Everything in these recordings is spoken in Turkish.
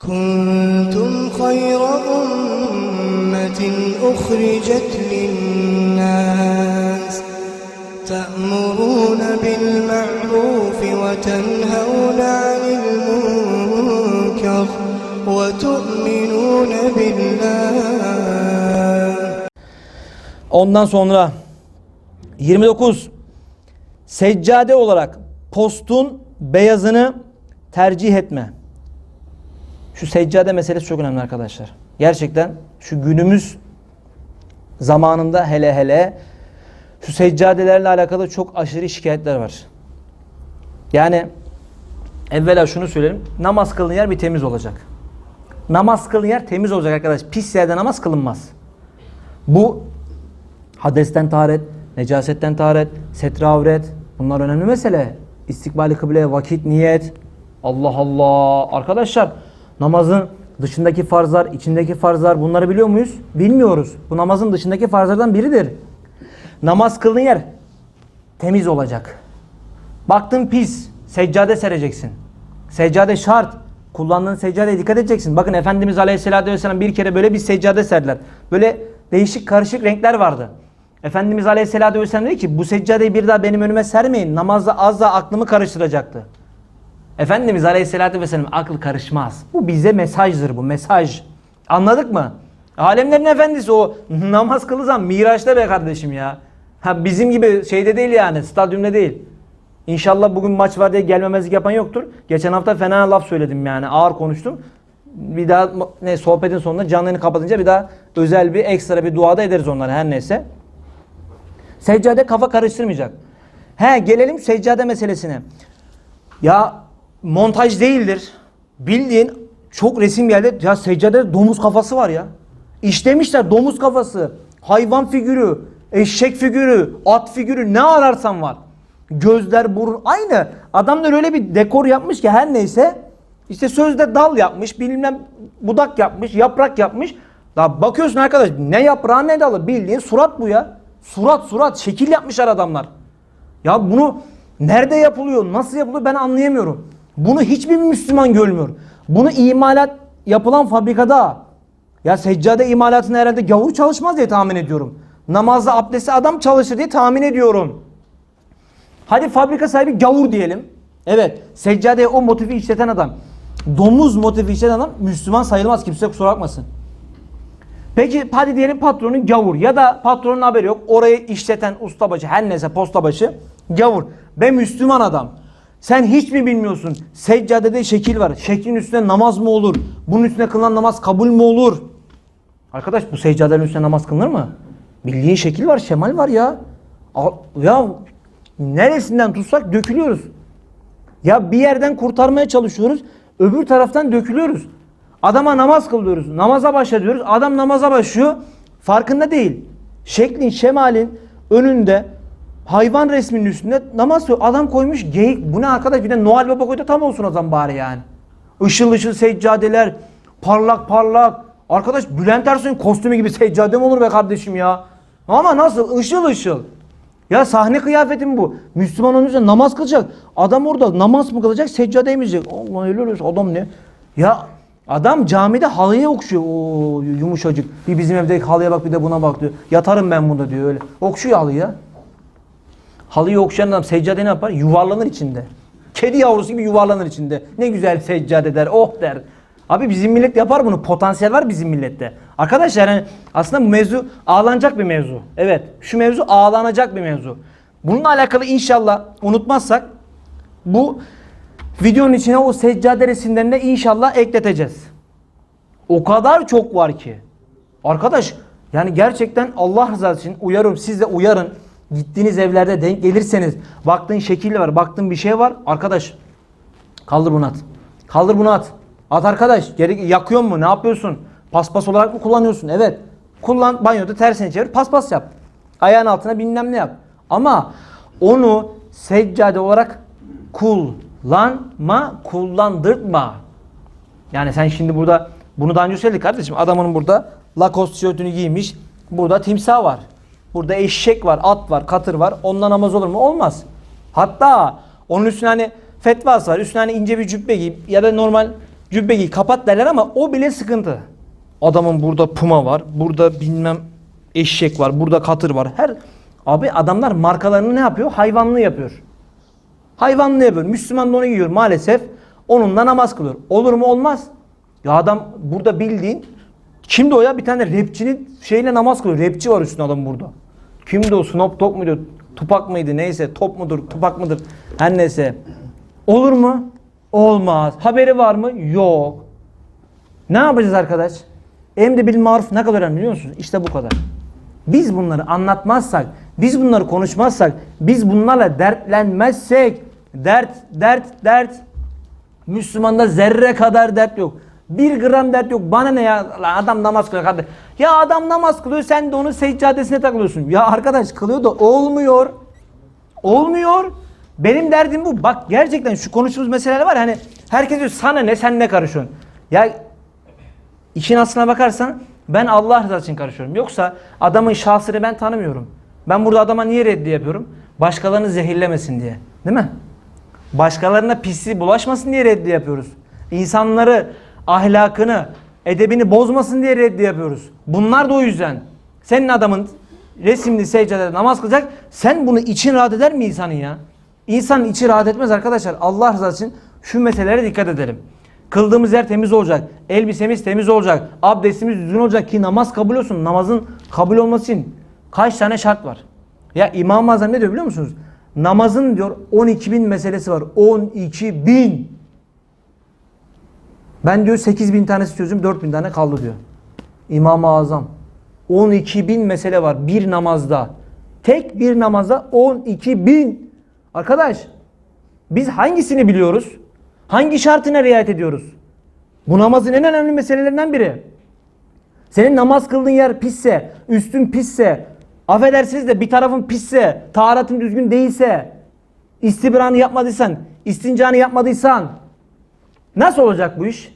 كنتم خير أمة أخرجت للناس تأمرون بالمعروف وتنهون عن المنكر وتؤمنون بالله Ondan sonra 29 seccade olarak postun beyazını tercih etme. Şu seccade meselesi çok önemli arkadaşlar. Gerçekten şu günümüz zamanında hele hele şu seccadelerle alakalı çok aşırı şikayetler var. Yani evvela şunu söyleyelim. Namaz kılın yer bir temiz olacak. Namaz kılın yer temiz olacak arkadaş. Pis yerde namaz kılınmaz. Bu Hadesten taharet, necasetten taharet, setre avret. Bunlar önemli mesele. İstikbali kıbleye vakit, niyet. Allah Allah. Arkadaşlar namazın dışındaki farzlar, içindeki farzlar bunları biliyor muyuz? Bilmiyoruz. Bu namazın dışındaki farzlardan biridir. Namaz kıldığın yer temiz olacak. Baktın pis, seccade sereceksin. Seccade şart. Kullandığın seccadeye dikkat edeceksin. Bakın Efendimiz Aleyhisselatü Vesselam bir kere böyle bir seccade serdiler. Böyle değişik karışık renkler vardı. Efendimiz Aleyhisselatü Vesselam dedi ki bu seccadeyi bir daha benim önüme sermeyin. Namazda az da aklımı karıştıracaktı. Efendimiz Aleyhisselatü Vesselam akıl karışmaz. Bu bize mesajdır bu mesaj. Anladık mı? Alemlerin efendisi o namaz kılızan Miraç'ta be kardeşim ya. Ha bizim gibi şeyde değil yani stadyumda değil. İnşallah bugün maç var diye gelmemezlik yapan yoktur. Geçen hafta fena laf söyledim yani ağır konuştum. Bir daha ne sohbetin sonunda canlı yayını kapatınca bir daha özel bir ekstra bir duada ederiz onlara her neyse. Seccade kafa karıştırmayacak. He gelelim seccade meselesine. Ya montaj değildir. Bildiğin çok resim yerde ya seccade domuz kafası var ya. İşlemişler domuz kafası, hayvan figürü, eşek figürü, at figürü ne ararsan var. Gözler, burun aynı. Adamlar öyle bir dekor yapmış ki her neyse işte sözde dal yapmış, bilmem budak yapmış, yaprak yapmış. Daha bakıyorsun arkadaş ne yaprağı ne dalı bildiğin surat bu ya. Surat surat şekil yapmışlar adamlar. Ya bunu nerede yapılıyor, nasıl yapılıyor ben anlayamıyorum. Bunu hiçbir Müslüman görmüyor. Bunu imalat yapılan fabrikada ya seccade imalatında herhalde gavur çalışmaz diye tahmin ediyorum. Namazda abdesti adam çalışır diye tahmin ediyorum. Hadi fabrika sahibi gavur diyelim. Evet seccadeye o motifi işleten adam. Domuz motifi işleten adam Müslüman sayılmaz kimse kusura bakmasın. Peki hadi diyelim patronun gavur ya da patronun haberi yok. Orayı işleten ustabaşı her neyse postabaşı gavur. Ve Müslüman adam. Sen hiç mi bilmiyorsun? Seccadede şekil var. Şeklin üstüne namaz mı olur? Bunun üstüne kılınan namaz kabul mü olur? Arkadaş bu seccadenin üstüne namaz kılınır mı? Bildiğin şekil var, şemal var ya. Ya neresinden tutsak dökülüyoruz. Ya bir yerden kurtarmaya çalışıyoruz. Öbür taraftan dökülüyoruz. Adama namaz kılıyoruz. Namaza başla diyoruz. Adam namaza başlıyor. Farkında değil. Şeklin, şemalin önünde hayvan resminin üstünde namaz kılıyor. Adam koymuş geyik. Bu ne arkadaş? Bir de Noel Baba koydu tam olsun o zaman bari yani. Işıl ışıl seccadeler. Parlak parlak. Arkadaş Bülent Ersoy'un kostümü gibi seccade mi olur be kardeşim ya? Ama nasıl? Işıl ışıl. Ya sahne kıyafeti mi bu? Müslüman onun üzerine namaz kılacak. Adam orada namaz mı kılacak, seccade mi yiyecek? Allah helal olsun adam ne? Ya adam camide halıya okşuyor. Oo yumuşacık. Bir bizim evdeki halıya bak bir de buna bak diyor. Yatarım ben bunda diyor öyle. Okşuyor halıyı Halıyı okşayan adam seccade ne yapar? Yuvarlanır içinde. Kedi yavrusu gibi yuvarlanır içinde. Ne güzel seccade der, oh der. Abi bizim millet yapar bunu. Potansiyel var bizim millette. Arkadaşlar yani aslında bu mevzu ağlanacak bir mevzu. Evet. Şu mevzu ağlanacak bir mevzu. Bununla alakalı inşallah unutmazsak bu videonun içine o seccade resimlerini de inşallah ekleteceğiz. O kadar çok var ki. Arkadaş yani gerçekten Allah rızası için uyarıyorum siz de uyarın. Gittiğiniz evlerde denk gelirseniz baktığın şekil var baktığın bir şey var. Arkadaş kaldır bunu at. Kaldır bunu at. At arkadaş. Geri yakıyor mu? Ne yapıyorsun? Paspas olarak mı kullanıyorsun? Evet. Kullan banyoda tersine çevir paspas yap. Ayağın altına bilmem ne yap. Ama onu seccade olarak kullanma, kullandırtma. Yani sen şimdi burada bunu daha önce söyledik kardeşim. Adamın burada Lacoste tişörtünü giymiş. Burada timsah var. Burada eşek var, at var, katır var. Onunla namaz olur mu? Olmaz. Hatta onun üstüne hani fetvası var. Üstüne hani ince bir cübbe giyip ya da normal Cübbe giy kapat derler ama o bile sıkıntı. Adamın burada puma var. Burada bilmem eşek var. Burada katır var. Her Abi adamlar markalarını ne yapıyor? Hayvanlı yapıyor. Hayvanlı yapıyor. Müslüman da onu giyiyor maalesef. Onunla namaz kılıyor. Olur mu? Olmaz. Ya adam burada bildiğin kimdi o ya? Bir tane rapçinin şeyle namaz kılıyor. Rapçi var üstünde adam burada. Kimdi o? Snoop Dogg muydu? Tupak mıydı? Neyse. Top mudur? Tupak mıdır? Her neyse. Olur mu? Olmaz. Haberi var mı? Yok. Ne yapacağız arkadaş? Emri bil maruf ne kadar önemli biliyor musunuz? İşte bu kadar. Biz bunları anlatmazsak, biz bunları konuşmazsak, biz bunlarla dertlenmezsek, dert, dert, dert. Müslümanda zerre kadar dert yok. Bir gram dert yok. Bana ne ya? Adam namaz kılıyor kardeş. Ya adam namaz kılıyor sen de onun seccadesine takılıyorsun. Ya arkadaş kılıyor da olmuyor. Olmuyor. Benim derdim bu. Bak gerçekten şu konuştuğumuz meseleler var hani herkes diyor sana ne sen ne karışıyorsun. Ya İşin aslına bakarsan ben Allah rızası için karışıyorum. Yoksa adamın şahsını ben tanımıyorum. Ben burada adama niye reddi yapıyorum? Başkalarını zehirlemesin diye. Değil mi? Başkalarına pisliği bulaşmasın diye reddi yapıyoruz. İnsanları, ahlakını, edebini bozmasın diye reddi yapıyoruz. Bunlar da o yüzden. Senin adamın resimli secdede namaz kılacak. Sen bunu için rahat eder mi insanın ya? İnsanın içi rahat etmez arkadaşlar. Allah rızası için şu meselelere dikkat edelim. Kıldığımız yer temiz olacak. Elbisemiz temiz olacak. Abdestimiz düzgün olacak ki namaz kabul olsun. Namazın kabul olması için kaç tane şart var? Ya İmam-ı Azam ne diyor biliyor musunuz? Namazın diyor 12 bin meselesi var. 12 bin. Ben diyor 8 bin tanesi çözdüm 4 bin tane kaldı diyor. İmam-ı Azam. 12 bin mesele var bir namazda. Tek bir namazda 12 bin. Arkadaş biz hangisini biliyoruz? Hangi şartına riayet ediyoruz? Bu namazın en önemli meselelerinden biri. Senin namaz kıldığın yer pisse, üstün pisse, affedersiniz de bir tarafın pisse, taharatın düzgün değilse, istibranı yapmadıysan, istincanı yapmadıysan nasıl olacak bu iş?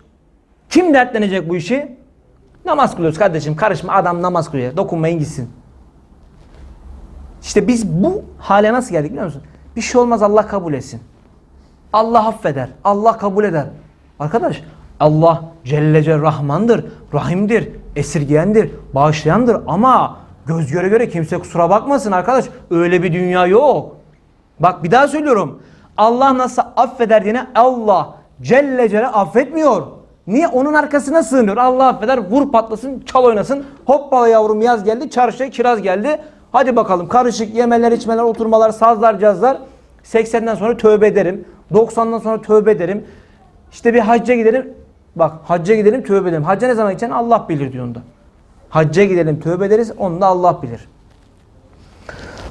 Kim dertlenecek bu işi? Namaz kılıyoruz kardeşim karışma adam namaz kılıyor dokunmayın gitsin. İşte biz bu hale nasıl geldik biliyor musun? Bir şey olmaz Allah kabul etsin. Allah affeder. Allah kabul eder. Arkadaş Allah Celle Celle Rahmandır, Rahimdir, esirgeyendir, bağışlayandır ama göz göre göre kimse kusura bakmasın arkadaş. Öyle bir dünya yok. Bak bir daha söylüyorum. Allah nasıl affeder diye Allah Celle Celle affetmiyor. Niye? Onun arkasına sığınıyor. Allah affeder, vur patlasın, çal oynasın. Hoppala yavrum yaz geldi, çarşıya kiraz geldi. Hadi bakalım karışık yemeler, içmeler, oturmalar, sazlar, cazlar. 80'den sonra tövbe ederim. 90'dan sonra tövbe ederim. İşte bir hacca gidelim. Bak hacca gidelim tövbe edelim. Hacca ne zaman gideceksin Allah bilir diyor onda. Hacca gidelim tövbe ederiz onu da Allah bilir.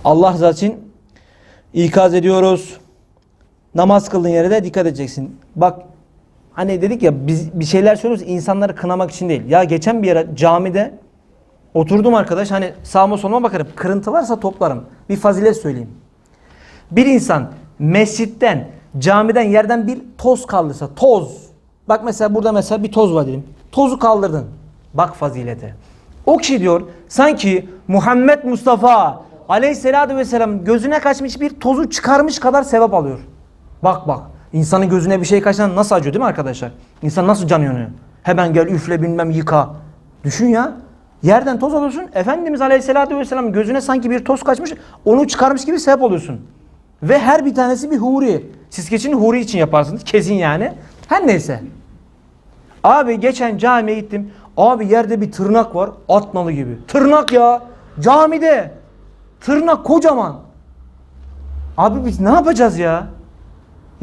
Allah rızası için ikaz ediyoruz. Namaz kıldığın yere de dikkat edeceksin. Bak hani dedik ya biz bir şeyler söylüyoruz insanları kınamak için değil. Ya geçen bir yere camide oturdum arkadaş hani sağıma soluma bakarım. Kırıntı varsa toplarım. Bir fazilet söyleyeyim. Bir insan mescitten, camiden, yerden bir toz kaldırsa, toz. Bak mesela burada mesela bir toz var dedim. Tozu kaldırdın. Bak fazilete. O kişi diyor sanki Muhammed Mustafa aleyhissalatü vesselam gözüne kaçmış bir tozu çıkarmış kadar sevap alıyor. Bak bak. İnsanın gözüne bir şey kaçtan nasıl acıyor değil mi arkadaşlar? İnsan nasıl can yanıyor? Hemen gel üfle bilmem yıka. Düşün ya. Yerden toz alıyorsun. Efendimiz Aleyhisselatü Vesselam gözüne sanki bir toz kaçmış. Onu çıkarmış gibi sebep oluyorsun. Ve her bir tanesi bir huri. Siz geçin huri için yaparsınız. Kesin yani. Her neyse. Abi geçen camiye gittim. Abi yerde bir tırnak var. At nalı gibi. Tırnak ya. Camide. Tırnak kocaman. Abi biz ne yapacağız ya?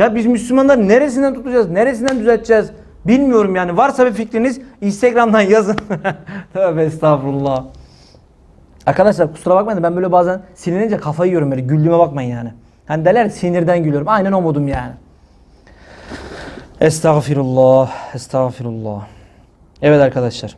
Ya biz Müslümanlar neresinden tutacağız? Neresinden düzelteceğiz? Bilmiyorum yani. Varsa bir fikriniz Instagram'dan yazın. Tövbe estağfurullah. Arkadaşlar kusura bakmayın ben böyle bazen sinirlenince kafayı yiyorum böyle. Güldüğüme bakmayın yani. Hani derler sinirden gülüyorum. Aynen o modum yani. Estağfirullah. Estağfirullah. Evet arkadaşlar.